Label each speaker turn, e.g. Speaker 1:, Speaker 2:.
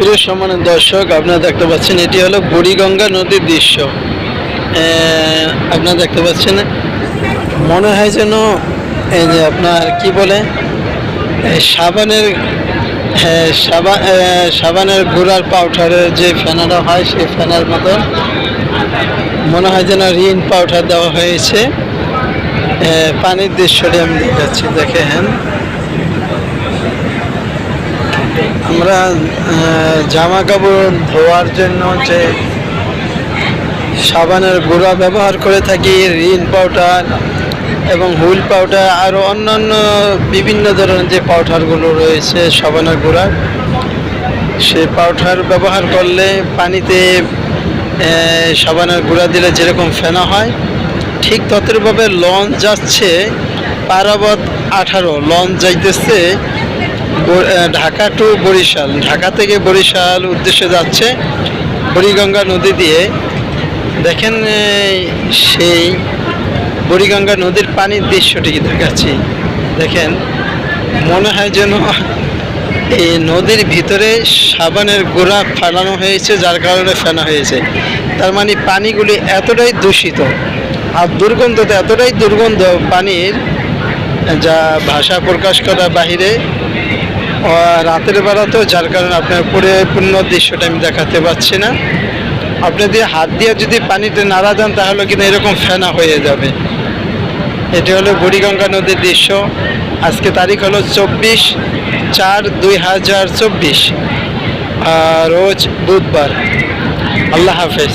Speaker 1: প্রিয় সম্মানের দর্শক আপনারা দেখতে পাচ্ছেন এটি হলো বুড়িগঙ্গা নদীর দৃশ্য। আপনারা দেখতে পাচ্ছেন মনে হয় যেন এই যে আপনার কি বলে সাবানের হ্যাঁ, সাবান সাবানের গুড়ার পাউডারের যে ফেনাটা হয় সেই ফেনার মতো মনে হয় যেন রিন পাউডার দেওয়া হয়েছে। পানির দৃশ্যটি আমি দেখাচ্ছি দেখেন আমরা জামা কাপড় ধোয়ার জন্য যে সাবানের গুঁড়া ব্যবহার করে থাকি, রিন পাউডার এবং হুইল পাউডার আরও অন্যান্য বিভিন্ন ধরনের যে পাউডারগুলো রয়েছে সাবানের গুঁড়া, সেই পাউডার ব্যবহার করলে পানিতে সাবানের গুঁড়া দিলে যেরকম ফেনা হয়, ঠিক ততভাবে লঞ্চ যাচ্ছে, পারাবত আঠারো, লঞ্চ যাইতেছে ঢাকা টু বরিশাল। ঢাকা থেকে বরিশাল উদ্দেশ্যে যাচ্ছে বুড়িগঙ্গা নদী দিয়ে। দেখেন সেই বুড়িগঙ্গা নদীর পানির দৃশ্যটি দেখাচ্ছি। দেখেন, মনে হয় যেন এই নদীর ভিতরে সাবানের গোড়া ফেলানো হয়েছে, যার কারণে ফেনা হয়েছে। তার মানে পানিগুলি এতটাই দূষিত আর দুর্গন্ধ এতটাই দুর্গন্ধ পানির, যা ভাষা প্রকাশ করা বাহিরে রাতের বেলা তো যার কারণে আপনার পরিপূর্ণ দৃশ্যটা আমি দেখাতে পাচ্ছি না। আপনি দিয়ে হাত দিয়ে যদি পানিতে নাড়া দেন, তাহলে কিন্তু এরকম ফেনা হয়ে যাবে। এটি হলো বুড়িগঙ্গা নদীর দৃশ্য। আজকে তারিখ হলো চব্বিশ চার দুই হাজার চব্বিশ। রোজ বুধবার। আল্লাহ হাফেজ।